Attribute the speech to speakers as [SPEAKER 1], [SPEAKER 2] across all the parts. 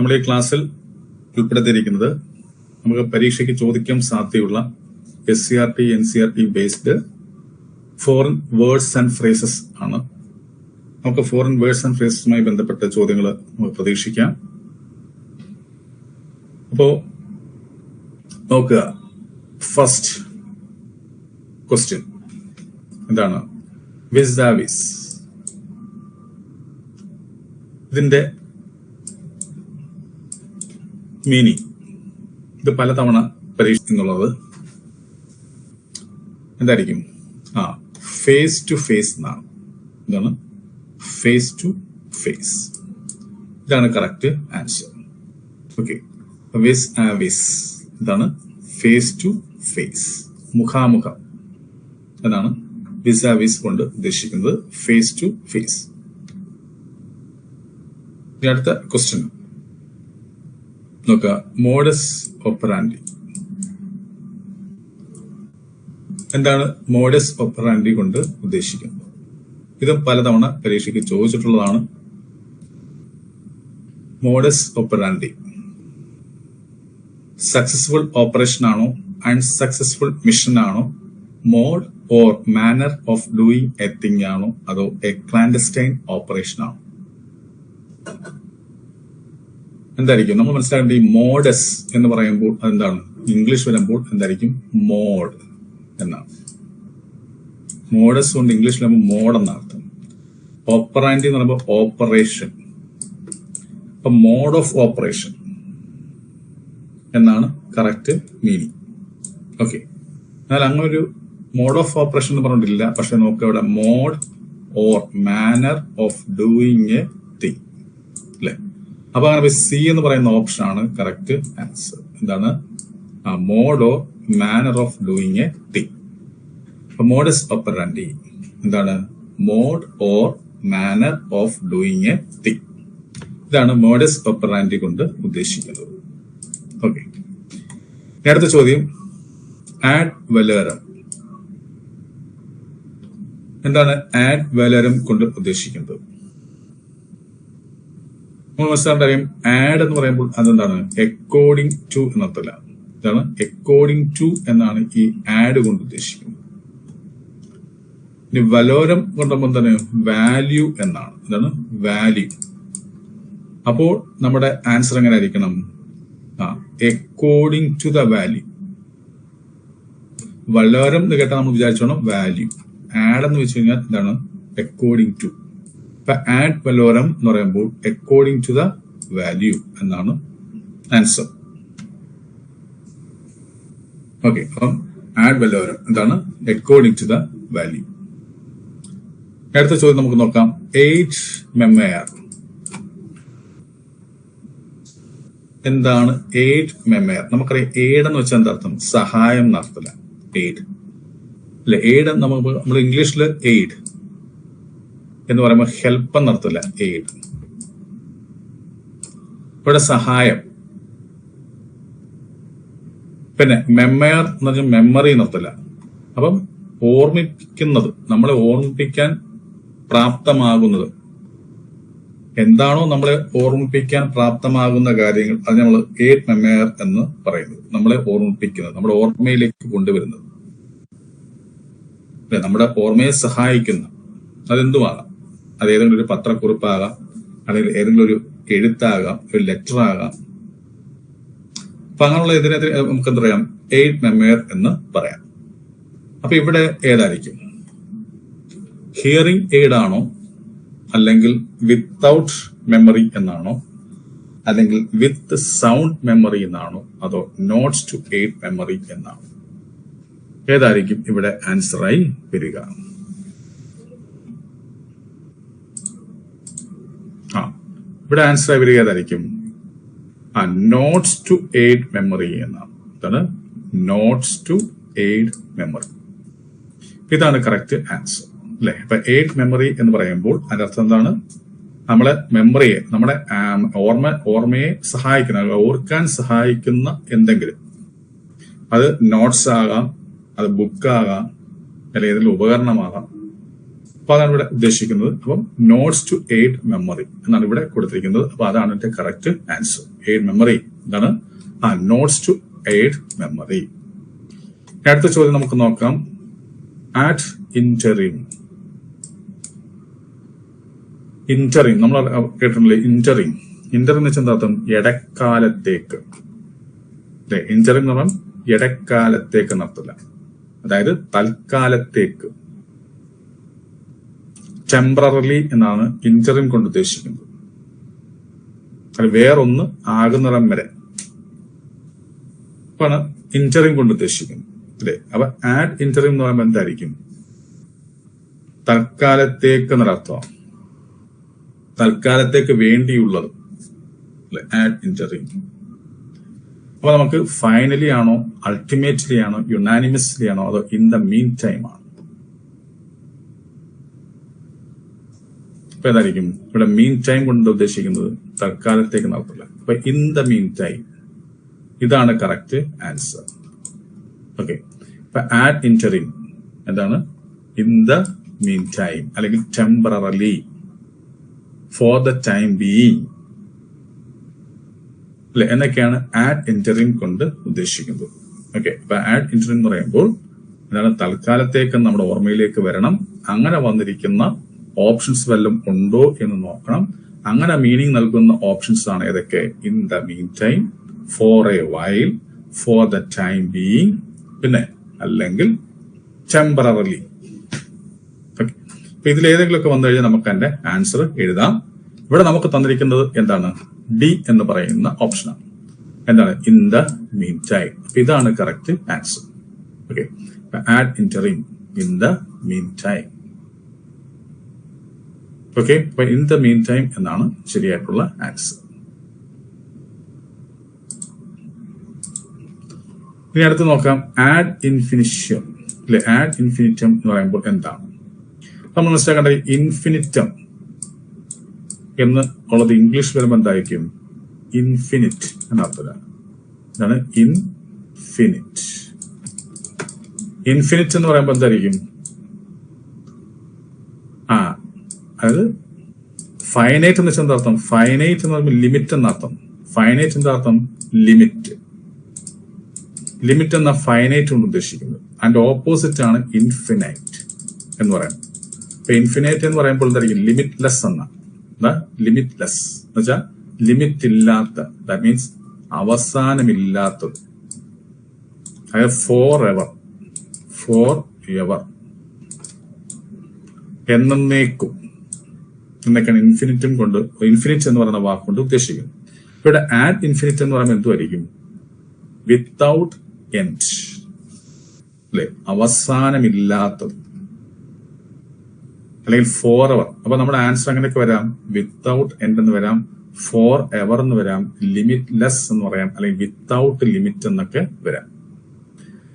[SPEAKER 1] നമ്മൾ ഈ ക്ലാസ്സിൽ ഉൾപ്പെടുത്തിയിരിക്കുന്നത് നമുക്ക് പരീക്ഷയ്ക്ക് ചോദിക്കാൻ സാധ്യതയുള്ള S C R T N C R T based foreign words and phrases ആണ്. നമുക്ക് ഫോറിൻ വേർഡ്സ് ആൻഡ് ഫ്രേസസുമായി ബന്ധപ്പെട്ട ചോദ്യങ്ങൾ നമുക്ക് പ്രതീക്ഷിക്കാം. അപ്പോ നോക്കുക. ഫസ്റ്റ് ക്വസ്റ്റ്യൻ എന്താണ്? വിസാവിസ് ഇതിന്റെ മീനിങ് ഇത് പലതവണ പരീക്ഷിക്കുന്നുള്ളത്. എന്തായിരിക്കും? ആ ഫേസ് ടു ഫേസ് എന്നാണ്. ഇതാണ് ഫേസ് ടു ഫേസ് ഇതാണ് correct answer okay vis vis ഇതാണ് ഫേസ് ടു ഫേസ് മുഖാമുഖം. എന്നാണ് വിസ വിസ് കൊണ്ട് ഉദ്ദേശിക്കുന്നത് ഫേസ് ടു ഫേസ് അടുത്ത ക്വസ്റ്റ്യൻ നോക്കുക മോഡസ് ഒപ്പറാൻഡി എന്താണ് മോഡസ് ഒപ്പറാൻഡി കൊണ്ട് ഉദ്ദേശിക്കുന്നത്? ഇത് പലതവണ പരീക്ഷയ്ക്ക് ചോദിച്ചിട്ടുള്ളതാണ്. മോഡസ് ഒപ്പറാൻഡി സക്സസ്ഫുൾ ഓപ്പറേഷൻ ആണോ? അൺസക്സസ്ഫുൾ മിഷൻ ആണോ? Mode or manner of doing a thing ആണോ? അതോ എ ക്ലാൻഡസ്റ്റൈൻ ഓപ്പറേഷൻ ആണോ? എന്തായിരിക്കും? നമ്മൾ മനസ്സിലാക്കേണ്ട ഈ മോഡസ് എന്ന് പറയുമ്പോൾ അതെന്താണ്? ഇംഗ്ലീഷ് വരുമ്പോൾ എന്തായിരിക്കും? മോഡ് എന്നാണ്. മോഡസ് കൊണ്ട് ഇംഗ്ലീഷിൽ വരുമ്പോൾ മോഡ് എന്നർത്ഥം ഓപ്പറാൻഡി എന്ന് പറയുമ്പോൾ ഓപ്പറേഷൻ. അപ്പൊ മോഡ് ഓഫ് ഓപ്പറേഷൻ എന്നാണ് കറക്റ്റ് മീനിങ്. ഓക്കെ. എന്നാൽ അങ്ങനെ ഒരു മോഡ് ഓഫ് ഓപ്പറേഷൻ എന്ന് പറഞ്ഞിട്ടില്ല. പക്ഷെ നോക്കുക ഇവിടെ mode or manner of doing a അപ്പൊ അങ്ങനെ സി എന്ന് പറയുന്ന ഓപ്ഷൻ ആണ് കറക്റ്റ് ആൻസർ എന്താണ്? Mode or manner of doing a thing അപ്പൊ മോഡസ് ഓപ്പറണ്ടി എന്താണ്? Mode or manner of doing a thing ഇതാണ് മോഡസ് ഓപ്പറാൻഡി കൊണ്ട് ഉദ്ദേശിക്കുന്നത്. ഓക്കെ അടുത്ത ചോദ്യം. ആഡ് വലേറം എന്താണ്? ആഡ് വലേറം കൊണ്ട് ഉദ്ദേശിക്കുന്നത്. നമ്മൾ അറിയാം ആഡ് എന്ന് പറയുമ്പോൾ അതെന്താണ്? അക്കോർഡിംഗ് ടു എന്നർത്ഥമല്ല. ഇതാണ് അക്കോർഡിംഗ് ടു എന്നാണ് ഈ ആഡ് കൊണ്ട് ഉദ്ദേശിക്കുന്നത്. ഇനി വലോരം കൊണ്ടുമ്പോൾ തന്നെ വാല്യൂ എന്നാണ്. ഇതാണ് വാല്യൂ അപ്പോൾ നമ്മുടെ ആൻസർ എങ്ങനെ ആയിരിക്കണം? ആ according to the value valorem എന്ന് കേട്ടാൽ നമ്മൾ വിചാരിച്ചോണം വാല്യൂ ആഡ് എന്ന് വെച്ച് കഴിഞ്ഞാൽ എന്താണ്? അക്കോർഡിംഗ് ടു ഇപ്പൊ ആഡ് വലോരം എന്ന് പറയുമ്പോൾ അക്കോർഡിംഗ് ടു ദ വാല്യൂ എന്നാണ് ആൻസർ ഓക്കെ അപ്പം ആഡ് വലോരം എന്താണ്? അക്കോർഡിംഗ് ടു ദ വാല്യൂ അടുത്ത ചോദ്യം നമുക്ക് നോക്കാം. എയ്റ്റ് മെമ്മയർ എന്താണ് എയ്ഡ് മെമ്മയർ നമുക്കറിയാം എയ്ഡ് എന്ന് വെച്ചാൽ എന്താ അർത്ഥം? സഹായം എന്നർത്ഥമില്ല എയ്ഡ് അല്ലെ? എയ്ഡ് നമ്മൾ ഇംഗ്ലീഷിൽ എയ്ഡ് എന്ന് പറയുമ്പോൾ ഹെൽപ്പ് എന്നർത്ഥമില്ല എയ്ഡ് ഇവിടെ സഹായം. പിന്നെ മെമ്മയർ എന്ന് പറഞ്ഞാൽ മെമ്മറി നിർത്തില്ല അപ്പം ഓർമ്മിപ്പിക്കുന്നത് നമ്മളെ ഓർമ്മിപ്പിക്കാൻ പ്രാപ്തമാകുന്നത്. എന്താണോ നമ്മളെ ഓർമ്മിപ്പിക്കാൻ പ്രാപ്തമാകുന്ന കാര്യങ്ങൾ അത് നമ്മൾ എയ്ഡ് മെമ്മയർ എന്ന് പറയുന്നത് നമ്മളെ ഓർമ്മിപ്പിക്കുന്നത് നമ്മുടെ ഓർമ്മയിലേക്ക് കൊണ്ടുവരുന്നത്. നമ്മുടെ ഓർമ്മയെ സഹായിക്കുന്ന അതെന്തുമാകാം അത് ഏതെങ്കിലും ഒരു പത്രക്കുറിപ്പാകാം അല്ലെങ്കിൽ ഏതെങ്കിലും ഒരു എഴുത്താകാം ഒരു ലെറ്റർ ആകാം അപ്പൊ അങ്ങനെയുള്ള ഇതിനെതിരെ നമുക്ക് എന്താ പറയാം? എയ്ഡ് മെമ്മയർ എന്ന് പറയാം. അപ്പൊ ഇവിടെ ഏതായിരിക്കും? ഹിയറിംഗ് എയ്ഡ് ആണോ? അല്ലെങ്കിൽ വിത്തൗട്ട് മെമ്മറി എന്നാണോ? അല്ലെങ്കിൽ വിത്ത് സൗണ്ട് മെമ്മറി എന്നാണോ? അതോ നോട്ട്സ് ടു എയ്ഡ് മെമ്മറി എന്നാണോ? ഏതായിരിക്കും ഇവിടെ ആൻസറായി വരിക ആ ഇവിടെ ആൻസർ വരിക ഏതായിരിക്കും? ആ നോട്ട്സ് ടു എയ്ഡ് മെമ്മറി എന്നാണ്. ഇതാണ് നോട്ട്സ് ടു എയ്ഡ് മെമ്മറി ഇതാണ് കറക്റ്റ് ആൻസർ അല്ലെ? അപ്പൊ എയ്ഡ് മെമ്മറി എന്ന് പറയുമ്പോൾ അതിന്റെ അർത്ഥം എന്താണ്? നമ്മളെ മെമ്മറിയെ നമ്മുടെ ഓർമ്മ ഓർമ്മയെ സഹായിക്കുന്ന ഓർക്കാൻ സഹായിക്കുന്ന എന്തെങ്കിലും. അത് നോട്ട്സ് ആകാം അത് ബുക്ക് ആകാം അല്ലെങ്കിൽ ഏതെങ്കിലും ഉപകരണമാകാം. അപ്പൊ അതാണ് ഇവിടെ ഉദ്ദേശിക്കുന്നത്. അപ്പം നോട്ട്സ് ടു എയ്ഡ് മെമ്മറി എന്നാണ് ഇവിടെ കൊടുത്തിരിക്കുന്നത്. അപ്പൊ അതാണ് എന്റെ കറക്റ്റ് ആൻസർ എയ്ഡ് മെമ്മറി എന്താണ്? ആ നോട്ട്സ് ടു എയ്ഡ് മെമ്മറി അടുത്ത ചോദ്യം നമുക്ക് നോക്കാം. ആറ്റ് ഇന്ററിം ഇന്ററിം നമ്മൾ കേട്ടിട്ടില്ലേ? ഇന്ററിം ഇന്റർ എന്ന് വെച്ചാൽ എന്താർത്ഥം ഇടക്കാലത്തേക്ക്. ഇന്ററിം എന്ന് പറഞ്ഞാൽ ഇടക്കാലത്തേക്ക് എന്നർത്ഥമില്ല. അതായത് തൽക്കാലത്തേക്ക്. ടെമ്പററി എന്നാണ് ഇന്ററിം കൊണ്ട് ഉദ്ദേശിക്കുന്നത്. അത് വേറൊന്ന് ആകുന്നിടം വരെ. ആണ് ഇന്ററിം കൊണ്ട് ഉദ്ദേശിക്കുന്നത്. അല്ലെ? അപ്പൊ ആഡ് ഇന്ററിം എന്ന് പറയുമ്പോൾ എന്തായിരിക്കും? തൽക്കാലത്തേക്ക് നടത്താം തൽക്കാലത്തേക്ക് വേണ്ടിയുള്ളത്. അല്ലെ? ആഡ് ഇന്ററിം അപ്പൊ നമുക്ക് ഫൈനലി ആണോ അൾട്ടിമേറ്റ്ലി ആണോ യുനാനിമസ്ലി ആണോ അതോ ഇൻ ദ മീൻ ടൈം ആണോ? അപ്പൊ ഏതായിരിക്കും ഇവിടെ മീൻ ടൈം കൊണ്ട് ഉദ്ദേശിക്കുന്നത്? തൽക്കാലത്തേക്ക് നടത്തില്ല. അപ്പൊ ഇൻ ദ മീൻ ടൈം ഇതാണ് കറക്റ്റ് ആൻസർ ഓക്കെ ഇപ്പൊ ആറ്റ് ഇന്ററിം എന്താണ്? ഇൻ ദ മീൻ ടൈം അല്ലെങ്കിൽ temporarily for the time being അല്ലെ? എന്നൊക്കെയാണ് ആഡ് ഇന്ററിം കൊണ്ട് ഉദ്ദേശിക്കുന്നത്. ഓക്കെ അപ്പൊ ആഡ് ഇന്ററിം എന്ന് പറയുമ്പോൾ എന്താണ്? തൽക്കാലത്തേക്ക് നമ്മുടെ ഓർമ്മയിലേക്ക് വരണം. അങ്ങനെ വന്നിരിക്കുന്ന ഓപ്ഷൻസ് വല്ലതും ഉണ്ടോ എന്ന് നോക്കണം. അങ്ങനെ മീനിങ് നൽകുന്ന ഓപ്ഷൻസ് ആണ് ഏതൊക്കെ? In the meantime for a while for the time being പിന്നെ അല്ലെങ്കിൽ ടെമ്പററി ഓക്കെ അപ്പൊ ഇതിൽ ഏതെങ്കിലുമൊക്കെ വന്നു കഴിഞ്ഞാൽ നമുക്ക് അതിന്റെ ആൻസർ എഴുതാം. ഇവിടെ നമുക്ക് തന്നിരിക്കുന്നത് എന്താണ്? ഡി എന്ന് പറയുന്ന ഓപ്ഷനാണ് എന്താണ്? ഇൻ ദ മീൻ ടൈം ഇതാണ് correct answer okay ad interim in the meantime okay അപ്പൊ ഇൻ ദ മീൻ ടൈം എന്നാണ് ശരിയായിട്ടുള്ള ആൻസർ ഇനി അടുത്ത് നോക്കാം. ആഡ് ഇൻഫിനിഷ്യം അല്ലെ ആഡ് ഇൻഫിനിറ്റം എന്ന് പറയുമ്പോൾ എന്താണ്? നമ്മൾ മനസ്സിലാക്കേണ്ടത് ഇൻഫിനിറ്റം എന്ന് ഉള്ളത് ഇംഗ്ലീഷ് വരുമ്പോൾ എന്തായിരിക്കും? ഇൻഫിനിറ്റ് എന്നർത്ഥത്തിലാണ് ഇതാണ് ഇൻഫിനിറ്റ് ഇൻഫിനിറ്റ് എന്ന് പറയുമ്പോൾ എന്തായിരിക്കും ആ അതായത് ഫൈനൈറ്റ് എന്ന് വെച്ചാൽ എന്താ അർത്ഥം ഫൈനൈറ്റ് എന്ന് പറയുമ്പോൾ ലിമിറ്റ് എന്നർത്ഥം. ഫൈനൈറ്റ് എന്താ അർത്ഥം ലിമിറ്റ് ലിമിറ്റ് എന്ന ഫൈനൈറ്റ് കൊണ്ട് ഉദ്ദേശിക്കുന്നത് അതിന്റെ ഓപ്പോസിറ്റ് ആണ് ഇൻഫിനൈറ്റ് എന്ന് പറയുന്നത് ഇപ്പൊ ഇൻഫിനൈറ്റ് എന്ന് പറയുമ്പോൾ എന്തായിരിക്കും? ലിമിറ്റ്ലെസ് എന്ന. എന്താ? ലിമിറ്റ്ലെസ് എന്ന് വെച്ചാൽ ലിമിറ്റ് ഇല്ലാത്ത. ദാറ്റ് മീൻസ് അവസാനമില്ലാത്തത്. അതായത് ഫോർ എവർ ഫോർ എവർ എന്നേക്കും എന്നൊക്കെയാണ് ഇൻഫിനിറ്റും കൊണ്ട് ഇൻഫിനിറ്റ് എന്ന് പറയുന്ന വാക്കുകൊണ്ട് ഉദ്ദേശിക്കുന്നത്. ഇവിടെ ആഡ് ഇൻഫിനിറ്റ് എന്ന് പറയുമ്പോൾ എന്തുമായിരിക്കും വിത്തൗട്ട് എൻഡ് അല്ലെ? അവസാനമില്ലാത്തത്. അല്ലെങ്കിൽ ഫോർ എവർ അപ്പൊ നമ്മുടെ ആൻസർ അങ്ങനെയൊക്കെ വരാം. വിത്തൗട്ട് എൻഡ് എന്ന് വരാം. ഫോർ എവർ എന്ന് വരാം. ലിമിറ്റ് ലെസ് എന്ന് പറയാം. അല്ലെങ്കിൽ വിത്തൗട്ട് ലിമിറ്റ് എന്നൊക്കെ വരാം.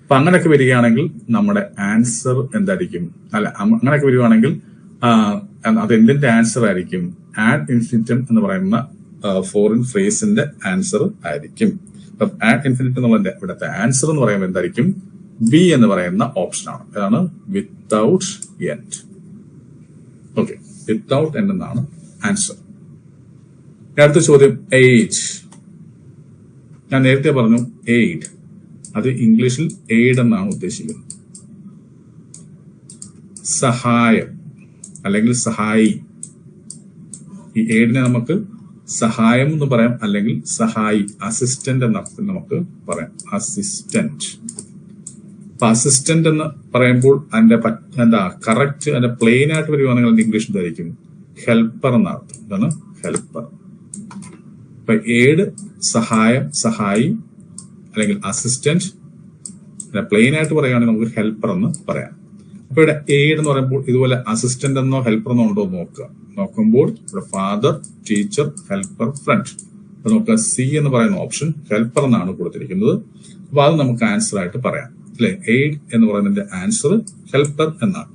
[SPEAKER 1] അപ്പൊ അങ്ങനെയൊക്കെ വരികയാണെങ്കിൽ നമ്മുടെ ആൻസർ എന്തായിരിക്കും? അല്ല അങ്ങനെയൊക്കെ വരികയാണെങ്കിൽ അത് എന്തിന്റെ ആൻസർ ആയിരിക്കും? ആഡ് ഇൻഫിനിറ്റം എന്ന് പറയുന്ന ഫോറിൻ ഫ്രേസിന്റെ ആൻസർ ആയിരിക്കും. ആഡ് ഇൻഫിനിറ്റ് എന്നുള്ളതിന്റെ ഇവിടുത്തെ ആൻസർ എന്ന് പറയുമ്പോൾ എന്തായിരിക്കും? ബി എന്ന് പറയുന്ന ഓപ്ഷനാണ് അതാണ് without end okay without end എന്നാണ് ആൻസർ അടുത്ത ചോദ്യം എയ്ഡ് ഞാൻ നേരത്തെ പറഞ്ഞു എയ്ഡ് അത് ഇംഗ്ലീഷിൽ എയ്ഡ് എന്നാണ് ഉദ്ദേശിക്കുന്നത്. സഹായം. അല്ലെങ്കിൽ സഹായി. ഈ എയ്ഡിനെ നമുക്ക് സഹായം എന്ന് പറയാം അല്ലെങ്കിൽ സഹായി അസിസ്റ്റന്റ് എന്ന അർത്ഥത്തിൽ നമുക്ക് പറയാം. അസിസ്റ്റന്റ് അപ്പൊ അസിസ്റ്റന്റ് എന്ന് പറയുമ്പോൾ അതിന്റെ എന്താ കറക്റ്റ് അതിന്റെ പ്ലെയിൻ ആയിട്ട് വരുവാണെങ്കിൽ അതിന്റെ ഇംഗ്ലീഷ് ധരിക്കും. ഹെൽപ്പർ എന്ന അർത്ഥം ഇതാണ് ഹെൽപ്പർ അപ്പൊ ഏഡ് സഹായം സഹായി അല്ലെങ്കിൽ അസിസ്റ്റന്റ് പ്ലെയിൻ ആയിട്ട് പറയുകയാണെങ്കിൽ നമുക്ക് ഹെൽപ്പർ എന്ന് പറയാം. ഇവിടെ എയ്ഡ് എന്ന് പറയുമ്പോൾ ഇതുപോലെ അസിസ്റ്റന്റ് എന്നോ ഹെൽപ്പർ എന്നോ ഉണ്ടോ നോക്കുക. നോക്കുമ്പോൾ ഇവിടെ ഫാദർ ടീച്ചർ ഹെൽപ്പർ ഫ്രണ്ട് അപ്പൊ നോക്കുക സി എന്ന് പറയുന്ന ഓപ്ഷൻ ഹെൽപ്പർ എന്നാണ് കൊടുത്തിരിക്കുന്നത്. അപ്പൊ അത് നമുക്ക് ആൻസർ ആയിട്ട് പറയാം. അല്ലെ? എയ്ഡ് എന്ന് പറയുന്നതിന്റെ ആൻസർ ഹെൽപ്പർ എന്നാണ്.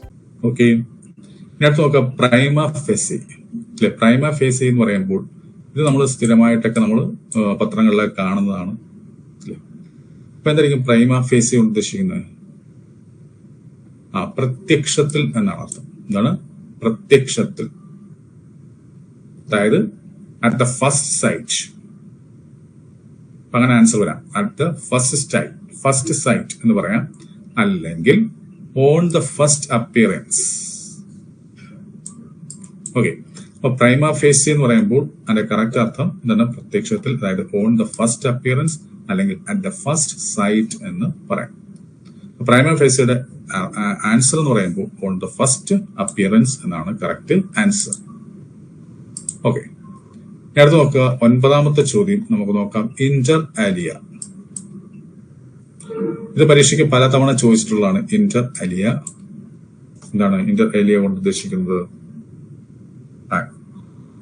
[SPEAKER 1] Okay ഇനി അടുത്ത് നോക്കാം പ്രൈമ ഫേസി അല്ലെ പ്രൈമ ഫേസി എന്ന് പറയുമ്പോൾ ഇത് നമ്മൾ സ്ഥിരമായിട്ടൊക്കെ നമ്മൾ പത്രങ്ങളിലൊക്കെ കാണുന്നതാണ്. അല്ലേ അപ്പൊ എന്തായിരിക്കും പ്രൈമ ഫേസി കൊണ്ട് ഉദ്ദേശിക്കുന്നത്? ആ പ്രത്യക്ഷത്തിൽ എന്നാണ് അർത്ഥം. എന്താണ്? പ്രത്യക്ഷത്തിൽ. അതായത് അറ്റ് ദ ഫസ്റ്റ് സൈറ്റ് അങ്ങനെ ആൻസർ വരാം. At the first sight first sight എന്ന് പറയാം. അല്ലെങ്കിൽ on the first appearance okay അപ്പൊ പ്രൈമ ഫേസി എന്ന് പറയുമ്പോൾ അതിന്റെ കറക്റ്റ് അർത്ഥം എന്താണ് പ്രത്യക്ഷത്തിൽ അതായത് ഓൺ ദ ഫസ്റ്റ് അപ്പിയറൻസ് അല്ലെങ്കിൽ അറ്റ് ദ ഫസ്റ്റ് സൈറ്റ് എന്ന് പറയാം. പ്രൈമ ഫേസിയുടെ ആൻസർ എന്ന് പറയുമ്പോൾ ഓൺ ദ ഫസ്റ്റ് അപ്പിയറൻസ് എന്നാണ് കറക്റ്റ് ആൻസർ ഓക്കെ അടുത്ത് നോക്കുക. ഒൻപതാമത്തെ ചോദ്യം നമുക്ക് നോക്കാം. ഇന്റർ ആലിയ ഇത് പരീക്ഷയ്ക്ക് പലതവണ ചോദിച്ചിട്ടുള്ളതാണ്. ഇന്റർ അലിയ എന്താണ് ഇന്റർ അലിയ കൊണ്ട് ഉദ്ദേശിക്കുന്നത്?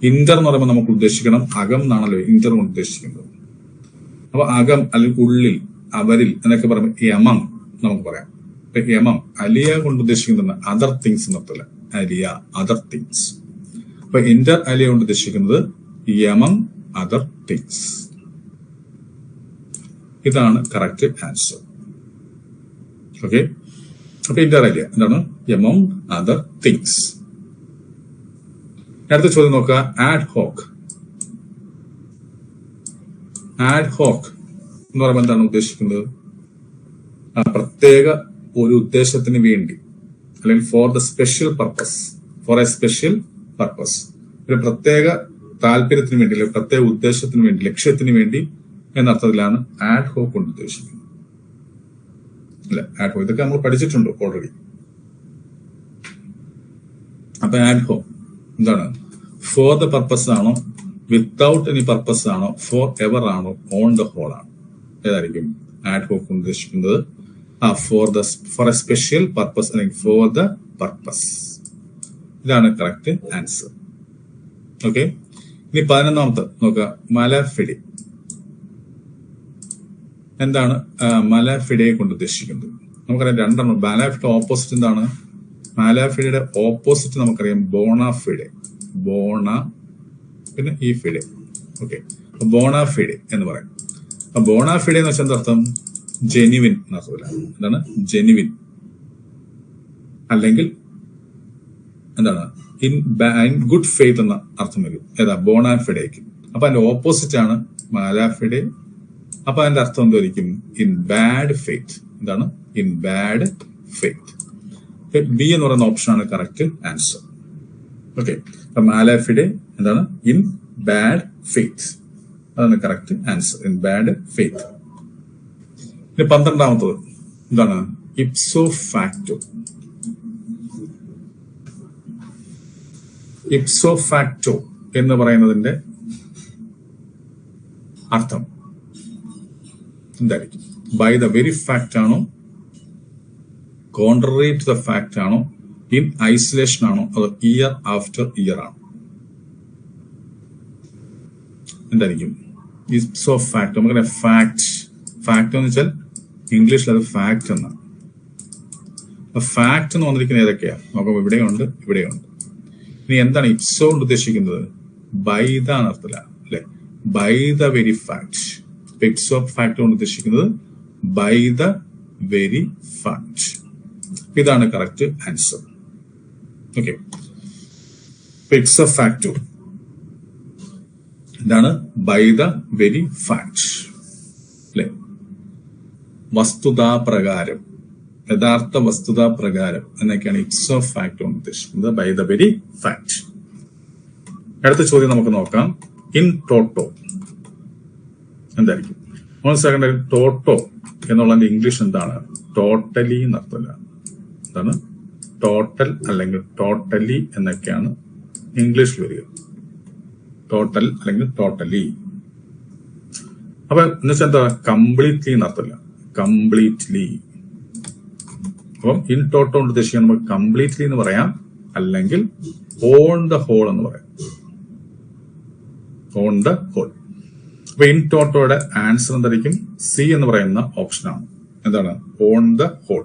[SPEAKER 1] ഇന്റർ എന്ന് പറയുമ്പോൾ നമുക്ക് ഉദ്ദേശിക്കണം അകം എന്നാണല്ലോ ഇന്റർ കൊണ്ട് ഉദ്ദേശിക്കുന്നത്. അപ്പൊ അകം അല്ലെങ്കിൽ ഉള്ളിൽ അവരിൽ എന്നൊക്കെ പറയുമ്പോൾ യമം നമുക്ക് പറയാം. യമം അലിയ കൊണ്ട് ഉദ്ദേശിക്കുന്നത് അതർ തിങ്സ് എന്നർത്ഥമില്ല അലിയ അതർ തിങ്സ് അപ്പൊ ഇന്റർ അലിയ കൊണ്ട് ഉദ്ദേശിക്കുന്നത് യമം അതർ തിങ്സ് ഇതാണ് കറക്റ്റ് ആൻസർ ഓക്കെ അപ്പൊ ഇന്റർ ഐഡിയ. എന്താണ്? എമോങ് അതർ തിങ്സ് അടുത്ത ചോദ്യം നോക്കുക. ആഡ് ഹോക്ക് ആഡ് ഹോക്ക് എന്ന് പറയുമ്പോൾ എന്താണ് ഉദ്ദേശിക്കുന്നത്? പ്രത്യേക ഒരു ഉദ്ദേശത്തിന് വേണ്ടി അല്ലെങ്കിൽ for the special purpose for a special purpose ഒരു പ്രത്യേക താല്പര്യത്തിന് വേണ്ടി അല്ലെങ്കിൽ പ്രത്യേക ഉദ്ദേശത്തിന് വേണ്ടി ലക്ഷ്യത്തിന് വേണ്ടി എന്നർത്ഥത്തിലാണ് ആഡ് ഹോക്ക് കൊണ്ട് ഉദ്ദേശിക്കുന്നത്. അല്ല ആഡ് ഹോ ഇതൊക്കെ നമ്മൾ പഠിച്ചിട്ടുണ്ട് ഓൾറെഡി അപ്പൊ ആഡ് ഹോ എന്താണ്? ഫോർ ദ പർപ്പസ് ആണോ? വിത്തൗട്ട് എനി പർപ്പസ് ആണോ? ഫോർ എവർ ആണോ? ഓൺ ദ ഹോൾ ആണ്. ഏതായിരിക്കും? ആഡ് ഹോക്ക് ഉദ്ദേശിക്കുന്നത് ആ for the for a special purpose അല്ലെങ്കിൽ ഫോർ ദ പർപ്പസ് ഇതാണ് കറക്റ്റ് ആൻസർ ഓക്കെ ഇനി പതിനൊന്നാമത്തെ നോക്കുക. മലഫിഡി എന്താണ് മലാഫിഡയെ കൊണ്ട് ഉദ്ദേശിക്കുന്നത്. നമുക്കറിയാം രണ്ടെണ്ണം. ബാലാഫിഡ ഓപ്പോസിറ്റ് എന്താണ്? മാലാഫിഡയുടെ ഓപ്പോസിറ്റ് നമുക്കറിയാം ബോണാഫിഡെ. ബോണ പിന്നെ ഈ ഫിഡെ. ഓക്കെ. ബോണാഫിഡെ എന്ന് പറയും. അപ്പൊ ബോണാഫിഡെ എന്ന് വെച്ചാൽ എന്തർത്ഥം ജെനുവിൻ എന്നർത്ഥമില്ല എന്താണ്? ജെനുവിൻ. അല്ലെങ്കിൽ എന്താണ്? ഇൻ ഇൻ ഗുഡ് ഫെയ്ത്ത് എന്ന അർത്ഥം വരും. ഏതാ? ബോണാഫിഡേക്ക്. അപ്പൊ അതിന്റെ ഓപ്പോസിറ്റ് ആണ് മാലാഫിഡെ അപ്പൊ അതിന്റെ അർത്ഥം എന്തായിരിക്കും? ഇൻ ബാഡ് ഫെയ്ത്ത് എന്താണ്? ഇൻ ബാഡ് ഫെയ്ത്ത് ബി എന്ന് പറയുന്ന ഓപ്ഷൻ ആണ് കറക്റ്റ് ആൻസർ ഓക്കെ അപ്പൊ മാലാഫിഡെ എന്താണ്? ഇൻ ബാഡ് ഫെയ്ത്ത് അതാണ് correct answer in bad faith ഇനി പന്ത്രണ്ടാമത്തത്. എന്താണ്? ഇപ്സോ ഫാക്ടോ ഇപ്സോ ഫാക്ടോ എന്ന് പറയുന്നതിന്റെ അർത്ഥം. എന്തായിരിക്കും ബൈ ദ വെരി ഫാക്ട് ആണോ? കോൺട്രറി ദ ഫാക്ട് ആണോ? ഇൻ ഐസൊലേഷൻ ആണോ? അതോ ഇയർ ആഫ്റ്റർ ഇയർ ആണോ? എന്തായിരിക്കും? ഇപ്സോ ഫാക്ട് നമുക്കറിയാം ഫാക്ട് ഫാക്ട് എന്ന് വെച്ചാൽ ഇംഗ്ലീഷിൽ അത് ഫാക്ട് എന്നാണ്. ഫാക്ട് എന്ന് വന്നിരിക്കുന്നത് ഏതൊക്കെയാ? നോക്കാം ഇവിടെയുണ്ട് ഇവിടെയുണ്ട്. ഇനി എന്താണ് ഇപ്സോ കൊണ്ട് ഉദ്ദേശിക്കുന്നത്? ബൈ ദ അർത്ഥത്തില അല്ലെ? By the very fact ipso facto കൊണ്ട് ഉദ്ദേശിക്കുന്നത് ബൈ ദ വെരി ഫാക്ട് ഇതാണ് correct answer okay ipso facto എന്താണ് ബൈ ദ വെരി ഫാക്ട് അല്ലെ? വസ്തുതാ പ്രകാരം യഥാർത്ഥ വസ്തുതാ പ്രകാരം എന്നൊക്കെയാണ് ഇറ്റ്സ് ഓഫ് ഫാക്ട് കൊണ്ട് ഉദ്ദേശിക്കുന്നത് ബൈ ദ വെരി ഫാക്ട് അടുത്ത ചോദ്യം നമുക്ക് നോക്കാം. ഇൻ ടോട്ടോ എന്തായിരിക്കും? മൂന്ന് സെക്കൻഡ് ടോട്ടോ എന്നുള്ളതിന്റെ ഇംഗ്ലീഷ് എന്താണ്? ടോട്ടലി എന്നർത്ഥമില്ല എന്താണ്? ടോട്ടൽ അല്ലെങ്കിൽ ടോട്ടലി എന്നൊക്കെയാണ് ഇംഗ്ലീഷിൽ വരിക. ടോട്ടൽ അല്ലെങ്കിൽ ടോട്ടലി അപ്പൊ എന്നുവെച്ചാൽ എന്താ? കംപ്ലീറ്റ്ലി എന്നർത്ഥമില്ല കംപ്ലീറ്റ്ലി അപ്പം ഇൻ ടോട്ടോ കൊണ്ട് ഉദ്ദേശിക്കാൻ നമുക്ക് കംപ്ലീറ്റ്ലി എന്ന് പറയാം. അല്ലെങ്കിൽ ഓൺ ദ ഹോൾ എന്ന് പറയാം. ഓൺ ദ ഹോൾ ഇൻ ടോട്ടോയുടെ ആൻസർ എന്തായിരിക്കും? സി എന്ന് പറയുന്ന ഓപ്ഷനാണ് എന്താണ്? On the whole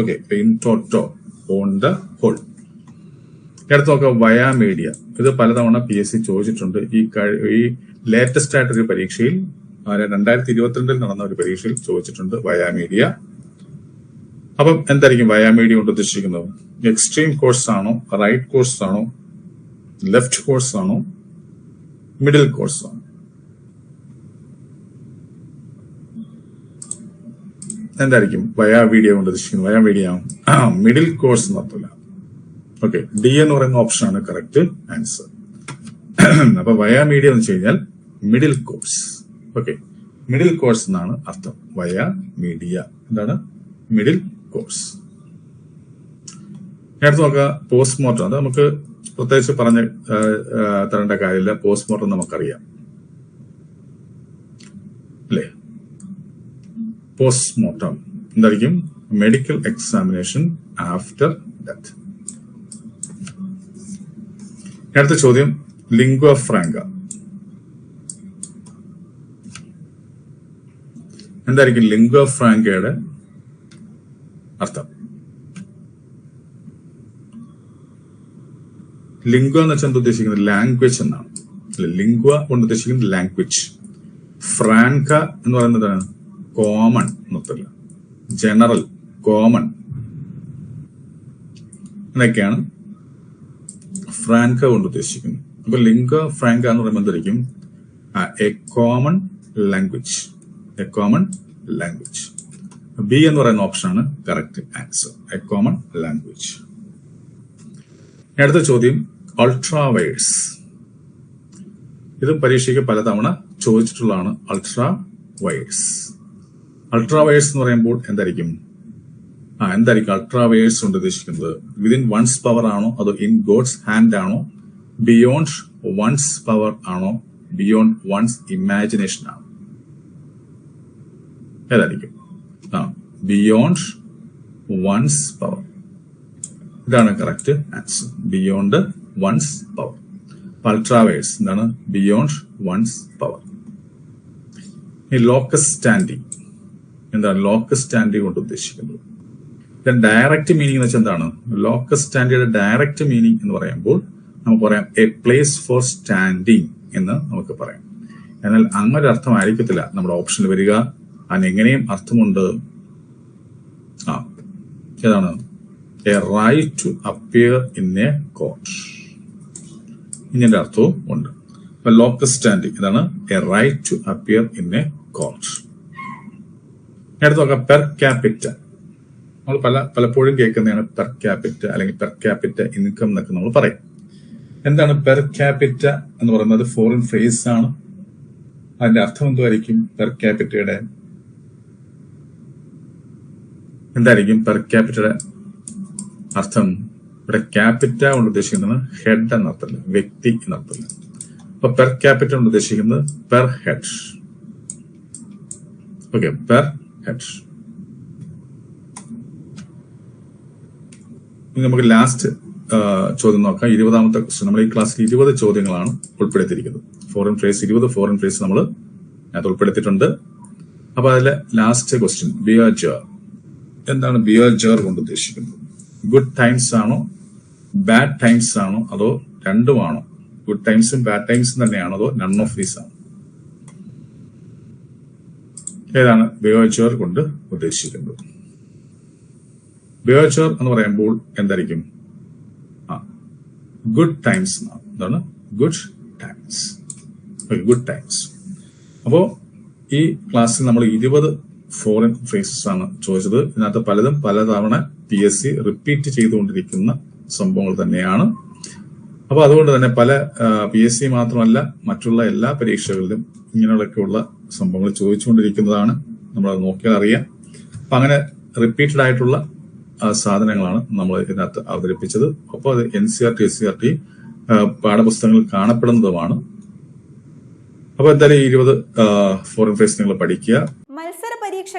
[SPEAKER 1] okay in toto on the whole അടുത്ത് നോക്കാം വയാ മീഡിയ ഇത് പലതവണ പി എസ് സി ചോദിച്ചിട്ടുണ്ട്. ഈ ഈ ലേറ്റസ്റ്റ് ആയിട്ടൊരു പരീക്ഷയിൽ രണ്ടായിരത്തി ഇരുപത്തിരണ്ടിൽ നടന്ന ഒരു പരീക്ഷയിൽ ചോദിച്ചിട്ടുണ്ട് വയാ മീഡിയ അപ്പം എന്തായിരിക്കും വയാ മീഡിയ കൊണ്ട് ഉദ്ദേശിക്കുന്നത്? എക്സ്ട്രീം കോഴ്സ് ആണോ? റൈറ്റ് കോഴ്സ് ആണോ? ലെഫ്റ്റ് കോഴ്സ് ആണോ? മിഡിൽ കോഴ്സ് ആണോ? എന്തായിരിക്കും? വയാ വീഡിയോ കൊണ്ട് ഉദ്ദേശിക്കുന്നത് വയാ വീഡിയോ മിഡിൽ കോഴ്സ് നടത്തില്ല ഓക്കെ ഡി എന്ന് പറയുന്ന ഓപ്ഷൻ ആണ് കറക്റ്റ് ആൻസർ അപ്പൊ വയാ മീഡിയ എന്ന് വെച്ച് കഴിഞ്ഞാൽ middle course okay middle course എന്നാണ് അർത്ഥം. വയാ മീഡിയ എന്താണ്? മിഡിൽ കോഴ്സ് അടുത്ത് നോക്കുക പോസ്റ്റ്മോർട്ടം അത് നമുക്ക് പ്രത്യേകിച്ച് പറഞ്ഞ് തരേണ്ട കാര്യമില്ല. പോസ്റ്റ്മോർട്ടം നമുക്കറിയാം അല്ലേ പോസ്റ്റ്മോർട്ടം എന്തായിരിക്കും? മെഡിക്കൽ എക്സാമിനേഷൻ ആഫ്റ്റർ ഡെത്ത് അടുത്ത ചോദ്യം ലിംഗ്വ ഫ്രാങ്ക എന്തായിരിക്കും ലിംഗ്വ ഫ്രാങ്കയുടെ അർത്ഥം? ലിംഗ്വ എന്ന് വെച്ചാൽ എന്താ ഉദ്ദേശിക്കുന്നത്? ലാംഗ്വേജ് എന്നാണ്. ലിംഗ്വ കൊണ്ട് ഉദ്ദേശിക്കുന്നത് ലാംഗ്വേജ് ഫ്രാങ്ക എന്ന് പറയുന്നത് കോമൺ എന്നൊത്തില്ല. General common. എന്നൊക്കെയാണ് ഫ്രാങ്ക കൊണ്ട് ഉദ്ദേശിക്കുന്നത്. അപ്പൊ ലിംഗ ഫ്രാങ്ക എന്ന് പറയുമ്പോൾ എന്തായിരിക്കും a common language a common language B എന്ന് പറയുന്ന ഓപ്ഷൻ ആണ് correct answer a common language അടുത്ത ചോദ്യം അൾട്രാ വൈഡ്സ് ഇത് പരീക്ഷയ്ക്ക് പലതവണ ചോദിച്ചിട്ടുള്ളതാണ് അൾട്രാ വൈഡ്സ് അൾട്രാ വൈഡ്സ് എന്ന് പറയുമ്പോൾ എന്തായിരിക്കും? ആ എന്തായിരിക്കും അൾട്രാവയേഴ്സ് കൊണ്ട് ഉദ്ദേശിക്കുന്നത്? വിതിൻ വൺസ് പവർ ആണോ? അതോ ഇൻ ഗോഡ്സ് ഹാൻഡ് ആണോ? ബിയോണ്ട് വൺസ് പവർ ആണോ? ബിയോണ്ട് വൺസ് ഇമാജിനേഷൻ ആണോ? ഏതായിരിക്കും ആ ബിയോണ്ട് വൺസ് പവർ ഇതാണ് correct answer beyond one's power ultra vires എന്താണ്? ബിയോണ്ട് വൺസ് പവർ ഈ ലോക്കസ് സ്റ്റാൻഡിങ് എന്താണ് ലോക്കസ് സ്റ്റാൻഡിങ് കൊണ്ട് ഉദ്ദേശിക്കുന്നത്. ഡയറക്റ്റ് മീനിങ് എന്ന് വെച്ചാൽ എന്താണ്? ലോക്കസ് സ്റ്റാൻഡിയുടെ ഡയറക്റ്റ് മീനിങ് എന്ന് പറയുമ്പോൾ നമുക്ക് പറയാം എ പ്ലേസ് ഫോർ സ്റ്റാൻഡിങ് എന്ന് നമുക്ക് പറയാം. എന്നാൽ അങ്ങനെ അർത്ഥമായിരിക്കത്തില്ല നമ്മുടെ ഓപ്ഷനിൽ വരിക. അതിന് എങ്ങനെയും അർത്ഥമുണ്ട്. ആ ഏതാണ്? A right to appear in a court ഇങ്ങനെ അർത്ഥവും ഉണ്ട്. ലോക്കസ് സ്റ്റാൻഡിങ് ഇതാണ് a right to appear in a court അടുത്ത് നോക്കാം പെർ ക്യാപിറ്റ നമ്മൾ പല പലപ്പോഴും കേൾക്കുന്നതാണ് പെർ ക്യാപിറ്റ അല്ലെങ്കിൽ പെർ ക്യാപിറ്റ ഇൻകം എന്നൊക്കെ നമ്മൾ പറയും. എന്താണ് പെർ ക്യാപിറ്റ എന്ന് പറയുന്നത്? ഫോറിൻ ഫ്രേസ് ആണ്. അതിന്റെ അർത്ഥം എന്തുമായിരിക്കും പെർ ക്യാപിറ്റയുടെ എന്തായിരിക്കും? പെർ ക്യാപിറ്റയുടെ അർത്ഥം. ഇവിടെ ക്യാപിറ്റ കൊണ്ട് ഉദ്ദേശിക്കുന്നത് ഹെഡ് എന്നർത്ഥമില്ല വ്യക്തി എന്നർത്ഥമില്ല അപ്പൊ പെർ ക്യാപിറ്റ കൊണ്ട് ഉദ്ദേശിക്കുന്നത് പെർ ഹെഡ് ഓക്കെ പെർ നമുക്ക് ലാസ്റ്റ് ചോദ്യം നോക്കാം. ഇരുപതാമത്തെ ക്വസ്റ്റ്യൻ നമ്മൾ ഈ ക്ലാസ്സിൽ ഇരുപത് ചോദ്യങ്ങളാണ് ഉൾപ്പെടുത്തിയിരിക്കുന്നത്. ഫോറിൻ ഫ്രേസ് ഇരുപത് ഫോറിൻ ഫ്രേസ് നമ്മൾ അത് ഉൾപ്പെടുത്തിയിട്ടുണ്ട്. അപ്പൊ അതിലെ ലാസ്റ്റ് ക്വസ്റ്റ്യൻ ബിയോജർ എന്താണ് ബിയോജർ കൊണ്ട് ഉദ്ദേശിക്കുന്നത്? ഗുഡ് ടൈംസ് ആണോ? ബാഡ് ടൈംസ് ആണോ? അതോ രണ്ടുമാണോ ഗുഡ് ടൈംസും ബാഡ് ടൈംസും തന്നെയാണോ? അതോ നൺ ഓഫ് ദീസ് ആണോ? ഏതാണ് ബയോച്ചോർ കൊണ്ട് ഉദ്ദേശിക്കുന്നത് ബയോച്ചോർ എന്ന് പറയുമ്പോൾ എന്തായിരിക്കും? ഗുഡ് ടൈംസ് എന്താണ് ഗുഡ് ടൈംസ് ഗുഡ് ടൈംസ് അപ്പോ ഈ ക്ലാസ്സിൽ നമ്മൾ ഇരുപത് ഫോറിൻ ഫ്രേസസ് ആണ് ചോദിച്ചത്. ഇതിനകത്ത് പലതും പലതവണ പി എസ് സി റിപ്പീറ്റ് ചെയ്തുകൊണ്ടിരിക്കുന്ന സംഭവങ്ങൾ തന്നെയാണ്. അപ്പൊ അതുകൊണ്ട് തന്നെ പല പി എസ് സി മാത്രമല്ല മറ്റുള്ള എല്ലാ പരീക്ഷകളിലും ഇങ്ങനെയൊക്കെയുള്ള സംഭവങ്ങൾ ചോദിച്ചുകൊണ്ടിരിക്കുന്നതാണ്. നമ്മൾ അത് നോക്കിയാൽ അറിയാം. അപ്പൊ അങ്ങനെ റിപ്പീറ്റഡ് ആയിട്ടുള്ള സാധനങ്ങളാണ് നമ്മൾ ഇതിനകത്ത് അവതരിപ്പിച്ചത്. അപ്പോൾ അത് N C R T S C R T പാഠപുസ്തകങ്ങളിൽ കാണപ്പെടുന്നതുമാണ്. അപ്പോൾ എന്തായാലും ഈ ഇരുപത് ഫോറിൻ ഫ്രേസ് നിങ്ങൾ പഠിക്കുക.